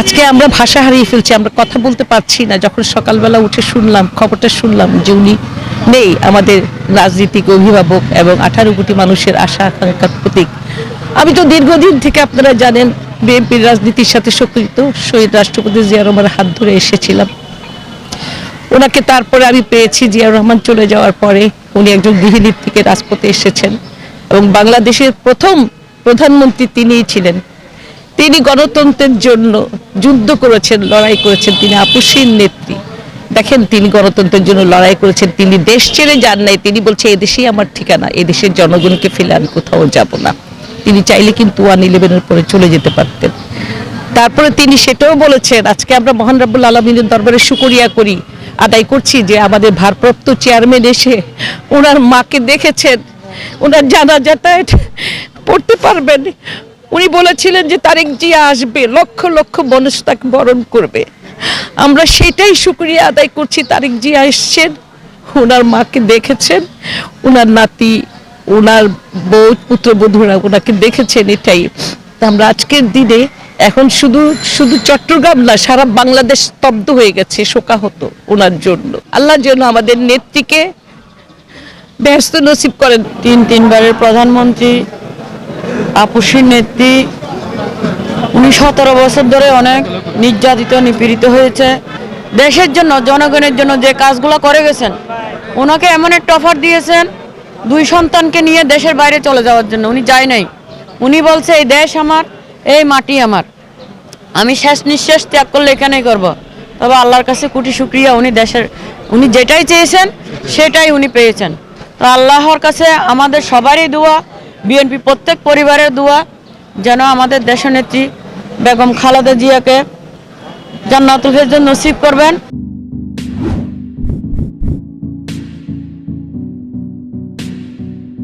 আজকে আমরা ভাষা হারিয়ে ফেলছি, আমরা কথা বলতে পারছি না। যখন সকালবেলা উঠে শুনলাম, খবরটা শুনলাম যে উনি নেই আমাদের রাজনীতিক অভিভাবক এবং আঠারো কোটি মানুষের আশা আকাঙ্ক্ষার প্রতীক। আমি তো দীর্ঘদিন থেকে আপনারা জানেন, বিএনপির রাজনীতির সাথে সক্রিয় শহীদ রাষ্ট্রপতি জিয়া রহমানের হাত ধরে এসেছিলাম। ওনাকে তারপরে আমি পেয়েছি জিয়া রহমান চলে যাওয়ার পরে। উনি একজন গৃহিণীর থেকে রাজপথে এসেছেন এবং বাংলাদেশের প্রথম প্রধানমন্ত্রী তিনিই ছিলেন। তিনি গণতন্ত্রের জন্য যুদ্ধ করেছেন, লড়াই করেছেন তিনি আপুসীর নেত্রী। দেখেন, তিনি গণতন্ত্রের জন্য লড়াই করেছেন, তিনি দেশ ছেড়ে যান নাই, তিনি বলছে এদেশেই আমার ঠিকানা এদেশের জনগণকে ফেলে আমি কোথাও যাব না। তিনি চাইলে কিন্তু ওয়ান ইলেভেনের পরে চলে যেতে পারতেন। তারপরে তিনি সেটাও বলেছেন, আজকে আমরা মহান রাব্বুল আলমিনের দরবারে শুকরিয়া করি, আদায় করছি যে আমাদের ভারপ্রাপ্ত চেয়ারম্যান এসে ওনার মাকে দেখেছেন। ওনার জানাজাটায় পড়তে পারবেন উনি বলেছিলেন যে তারেক জিয়া আসবে, লক্ষ লক্ষ মানুষ তাকে বরণ করবে। আমরা সেটাই শুকরিয়া আদায় করছি, তারেক জিয়া এসছেন ওনার মাকে দেখেছেন ওনার নাতি ওনার বউ, পুত্রবধূরা ওনাকে দেখেছেন এটাই। আমরা আজকের দিনে এখন শুধু শুধু চট্টগ্রাম না, সারা বাংলাদেশ স্তব্ধ হয়ে গেছে, শোকাহত ওনার জন্য। আল্লাহর জন্য আমাদের নেত্রীকে ব্যস্ত নসিব করেন। তিন, তিনবারের প্রধানমন্ত্রী আপুসির নেত্রী, উনি সতেরো বছর ধরে অনেক নির্যাতিত, নিপীড়িত হয়েছে। দেশের জন্য, জনগণের জন্য যে কাজগুলো করে গেছেন, ওনাকে এমন একটা অফার দিয়েছেন দুই সন্তানকে নিয়ে দেশের বাইরে চলে যাওয়ার জন্য। উনি যায় নাই। উনি বলছে, এই দেশ আমার, এই মাটি আমার। আমি শেষ নিঃশ্বাস ত্যাগ করলে এখানেই করব। তবে আল্লাহর কাছে কোটি শুক্রিয়া, উনি দেশের, উনি যেটাই চেয়েছেন, সেটাই উনি পেয়েছেন। তো আল্লাহর কাছে আমাদের সবারই দোয়া। বিএনপি প্রত্যেক পরিবারের দোয়া যেন আমাদের দেশনেত্রী বেগম খালেদা জিয়াকে জান্নাতুল জন্য নসিব করবেন।